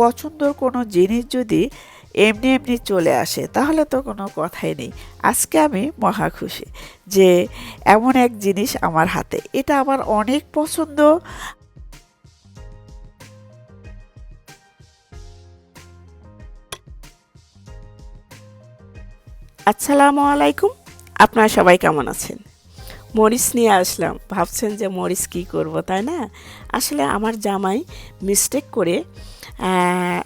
পছন্দর কোনো জিনিস যদি এমনি এমনি চলে আসে, তাহলে তো কোনো কথাই নেই। আজকে আমি মহা খুশি যে এমন এক জিনিস আমার হাতে, এটা আমার অনেক পছন্দ। আসসালামু আলাইকুম, আপনারা সবাই কেমন আছেন? মরিচ নিয়ে আসলাম, ভাবছেন যে মরিচ কী করব, তাই না? আসলে আমার জামাই মিস্টেক করে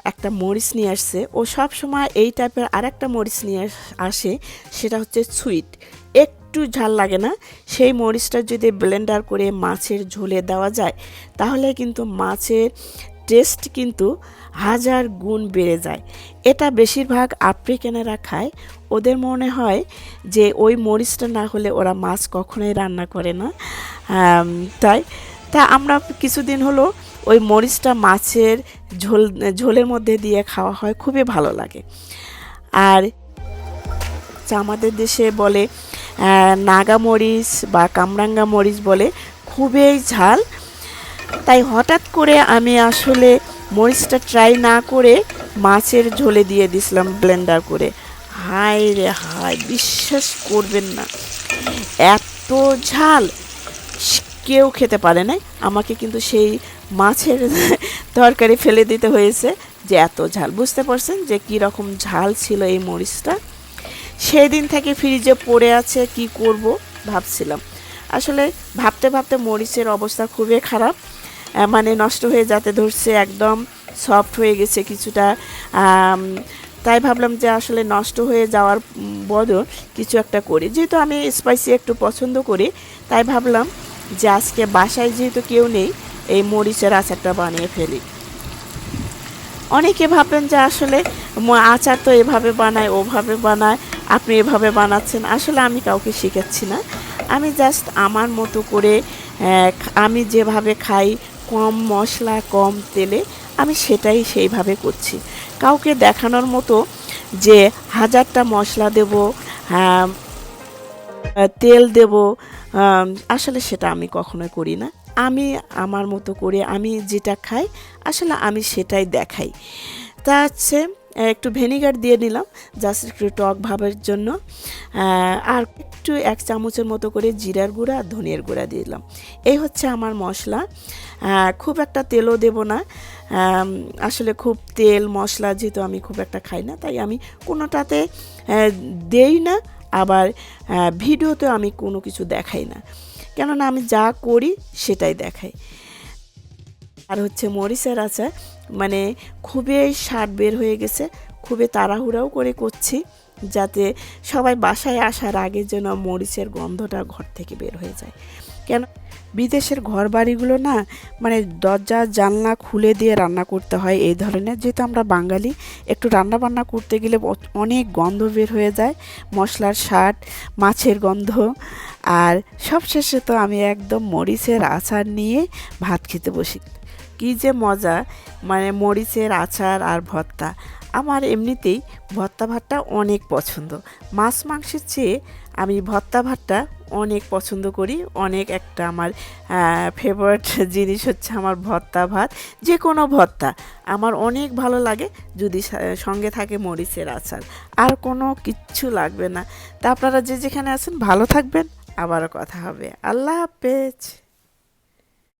একটা মরিচ নিয়ে আসছে। ও সব সময় এই টাইপের আর একটা মরিচ নিয়ে আস- সেটা হচ্ছে সুইট। একটু ঝাল লাগে না। সেই মরিচটা যদি ব্লেন্ডার করে মাছের ঝোলে দেওয়া যায়, তাহলে কিন্তু মাছের টেস্ট কিন্তু হাজার গুণ বেড়ে যায়। এটা বেশিরভাগ আফ্রিকানেরা খায়। ওদের মনে হয় যে ওই মরিচটা না হলে ওরা মাছ কখনোই রান্না করে না। তাই। তা আমরা কিছুদিন হলো ওই মরিচটা মাছের ঝোল, ঝোলের মধ্যে দিয়ে খাওয়া হয়, খুবই ভালো লাগে। আর আমাদের দেশে বলে নাগা মরিচ বা কামরাঙ্গা মরিচ বলে, খুবই ঝাল। তাই হঠাৎ করে আমি আসলে মরিচটা ট্রাই না করে মাছের ঝোলে দিয়ে দিছিলাম ব্লেন্ডার করে। হায় রে হায়, বিশ্বাস করবেন না। এত ঝাল! কেউ খেতে পারে নাই। আমাকে কিন্তু সেই মাছের তরকারি ফেলে দিতে হয়েছে যে এত ঝাল। বুঝতে পারছেন যে কী রকম ঝাল ছিল এই মরিচটা? সেই দিন থেকে ফ্রিজে পড়ে আছে, কি করব ভাবছিলাম। আসলে ভাবতে ভাবতে মরিচের অবস্থা খুবই খারাপ মানে নষ্ট হয়ে যাতে ধরছে, একদম সফট হয়ে গেছে কিছুটা। তাই ভাবলাম যে আসলে নষ্ট হয়ে যাওয়ার বদল কিছু একটা করি। যেহেতু আমি স্পাইসি একটু পছন্দ করি, তাই ভাবলাম যে আজকে বাসায় যেহেতু কেউ নেই এই মরিচের আচারটা বানিয়ে ফেলি। অনেকে ভাবেন যে আসলে আচার তো এভাবে বানায় ওভাবে বানায় আপনি এভাবে বানাচ্ছেন আসলে আমি কাউকে শেখাচ্ছি না। আমি জাস্ট আমার মতো করে আমি যেভাবে খাই কম মশলা কম তেলে আমি সেটাই সেইভাবে করছি। কাউকে দেখানোর মতো যে হাজারটা মশলা দেব আহ, তেল দেব আসলে সেটা আমি কখনোই করি না। আমি আমার মতো করে আমি যেটা খাই, আসলে আমি সেটাই দেখাই। তা হচ্ছে, একটু ভেনিগার দিয়ে নিলাম, জাস্ট একটু টক ভাবের জন্য। আর একটু এক চামচের মতো করে জিরার গুঁড়া আর ধনিয়ার গুঁড়া দিয়ে দিলাম। এই হচ্ছে আমার মশলা। খুব একটা তেলও দেব না। আসলে খুব তেল মশলা যেহেতু আমি খুব একটা খাই না, তাই আমি কোনোটাতে দেই না। আবার ভিডিওতে আমি কোনো কিছু দেখাই না। কেননা আমি যা করি সেটাই দেখাই। আর হচ্ছে মরিচের আচার মানে খুবই স্বাদ বের হয়ে গেছে, খুবই তাড়াহুড়াও করে করছি, যাতে সবাই বাসায় আসার আগে যেন মরিচের গন্ধটা ঘর থেকে বের হয়ে যায়। কেন? বিদেশের ঘর বাড়িগুলো না মানে দরজা, জানলা খুলে দিয়ে রান্না করতে হয় এই ধরনের। যেহেতু আমরা বাঙালি, একটু রান্না বান্না করতে গেলে অনেক গন্ধ বের হয়ে যায়। মশলার স্বাদ, মাছের গন্ধ। আর সবশেষে তো আমি একদম মরিচের আচার নিয়ে ভাত খেতে বসি। কী যে মজা! মানে মরিচের আচার আর ভর্তা। আমার এমনিতেই ভর্তা ভাতটা অনেক পছন্দ। মাছ মাংসের চেয়ে আমি ভর্তা ভাতটা অনেক পছন্দ করি। অনেক একটা আমার ফেভারিট জিনিস হচ্ছে আমার ভর্তা ভাত যে কোনো ভর্তা। আমার অনেক ভালো লাগে যদি সঙ্গে থাকে মরিচের আচার। আর কোনো কিচ্ছু লাগবে না। তা আপনারা যে যেখানে আছেন ভালো থাকবেন। আবারও কথা হবে। আল্লাহ হাফেজ।